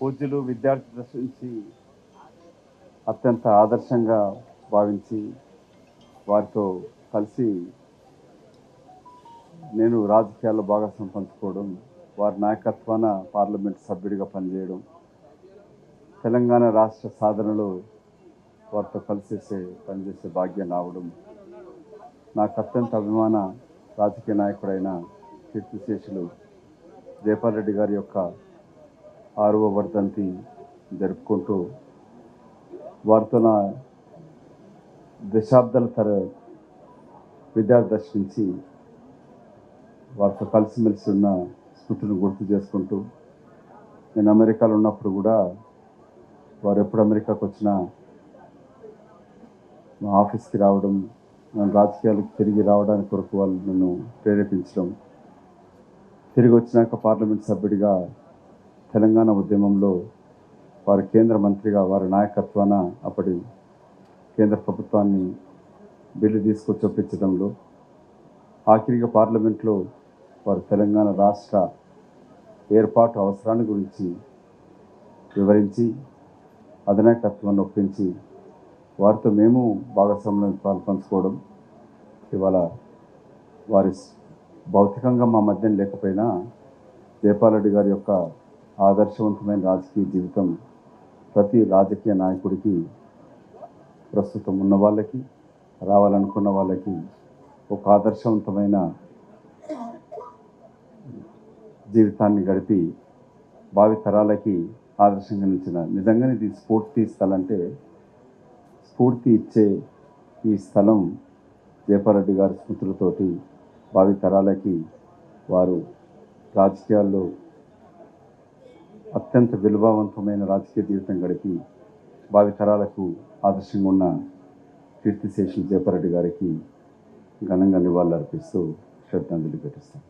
పూజ్యులు విద్యార్థి దశ నుంచి అత్యంత ఆదర్శంగా భావించి వారితో కలిసి నేను రాజకీయాల్లో భాగస్వామ్యం పంచుకోవడం వారి నాయకత్వాన పార్లమెంట్ సభ్యుడిగా పనిచేయడం తెలంగాణ రాష్ట్ర సాధనలో వారితో కలిసేసే పనిచేసే భాగ్యం రావడం నాకు అత్యంత అభిమాన రాజకీయ నాయకుడైన కీర్తిశేషులు జయపాల్ రెడ్డి గారి యొక్క ఆరవ వర్ధంతి జరుపుకుంటూ వారితో నా దశాబ్దాల తర విద్యార్థి దర్శించి వారితో కలిసిమెలిసి ఉన్న స్మృతులను గుర్తు చేసుకుంటూ నేను అమెరికాలో ఉన్నప్పుడు కూడా వారు ఎప్పుడు అమెరికాకు వచ్చినా మా ఆఫీస్కి రావడం నన్ను రాజకీయాలకు తిరిగి రావడానికి కొరకు వాళ్ళు నన్ను ప్రేరేపించడం తిరిగి వచ్చినాక పార్లమెంట్ సభ్యుడిగా తెలంగాణ ఉద్యమంలో వారు కేంద్ర మంత్రిగా వారి నాయకత్వాన అప్పటి కేంద్ర ప్రభుత్వాన్ని బిల్లు తీసుకొచ్చి ఒప్పించడంలో ఆఖరిగా పార్లమెంట్లో వారు తెలంగాణ రాష్ట్ర ఏర్పాటు అవసరాన్ని గురించి వివరించి అధినాయకత్వాన్ని ఒప్పించి వారితో మేము భాగస్వామ్యం పాల్పంచుకోవడం ఇవాళ వారి భౌతికంగా మా మధ్యన లేకపోయినా జయపాలరెడ్డి గారి యొక్క ఆదర్శవంతమైన రాజకీయ జీవితం ప్రతి రాజకీయ నాయకుడికి ప్రస్తుతం ఉన్న వాళ్ళకి రావాలనుకున్న వాళ్ళకి ఒక ఆదర్శవంతమైన జీవితాన్ని గడిపి భావి తరాలకి ఆదర్శంగా నిలిచిన నిజంగానే ఇది స్ఫూర్తి స్థలం అంటే స్ఫూర్తి ఇచ్చే ఈ స్థలం జయపారెడ్డి గారి స్మృతులతోటి భావి తరాలకి వారు రాజకీయాల్లో అత్యంత విలువవంతమైన రాజకీయ జీవితం గడిపి భావితరాలకు ఆదర్శంగా ఉన్న కీర్తిశేషులు జయపరెడ్డి గారికి ఘనంగా నివాళులర్పిస్తూ శ్రద్ధాంజలి ఘటిస్తాం.